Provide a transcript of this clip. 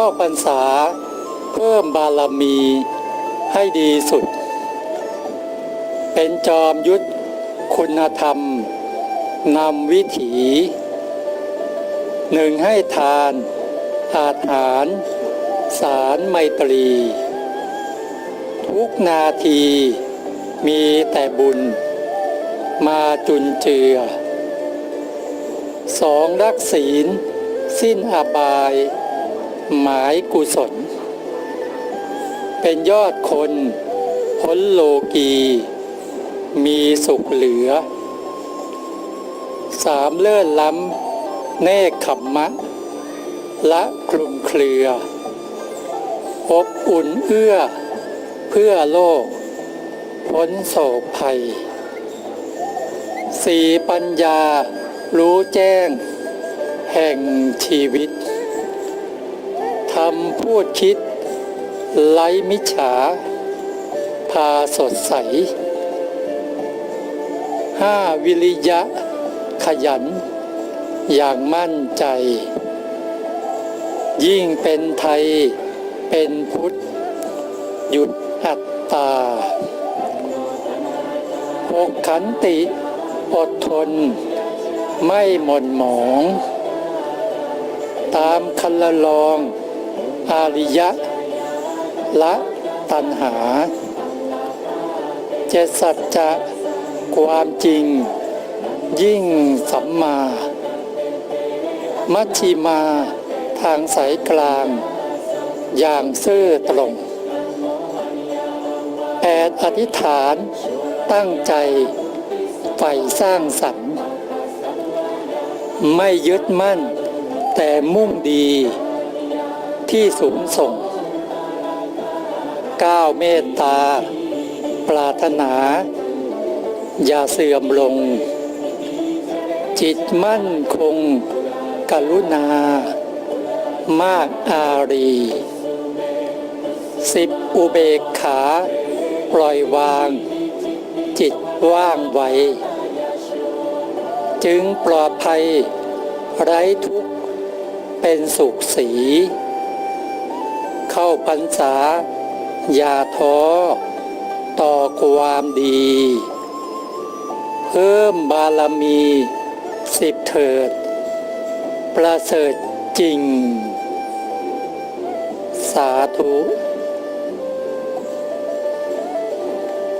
เข้าพรรษา เพิ่มบารมีให้ดีสุด เป็นจอมยุทธคุณธรรมนำวิถีหนึ่งให้ทานอาหาร สารไมตรี ทุกนาทีมีแต่บุญ มาจุนเจือสองรักศีล สิ้นอบาย หมายกุศล เป็นยอดคนพ้นโลกี มีสุขเหลือ สามเลื่อนล้ำเนคขมมะ ละคลุมเครือ อบอุ่นเอื้อ เพื่อโลก พ้นโศกภัย สี่ปัญญารู้แจ้ง แห่งชีวิตำพูดคิดไร้มิจฉา พาสดใสห้าวิริยะ ขยัน อย่างมั่นใจ ยิ่งเป็นไทยเป็นพุทธ หยุดอัตตาหกขันติอดทน ไม่หม่นหมอง ตามคันละลอง อาริยะ ละตัณหา เจสัจจะความจริง ยิ่งสัมมา มัชชิมาทางสายกลาง อย่างซื่อตรงแอดอธิษฐานตั้งใจใฝ่สร้างสรรค์ ไม่ยึดมั่นแต่มุ่งดี ที่สูงส่งก้าวเมตตา ปรารถนา อย่าเสื่อมลง จิตมั่นคง กรุณา มากอารีสิบอุเบกขา ปล่อยวาง จิตว่างไวจึงปลอดภัย ไร้ทุกข์เป็นสุขสี เข้าพรรษา อย่าท้อ ต่อความดี เพิ่มบารมีสิบเถิด ประเสริฐจริง สาธุ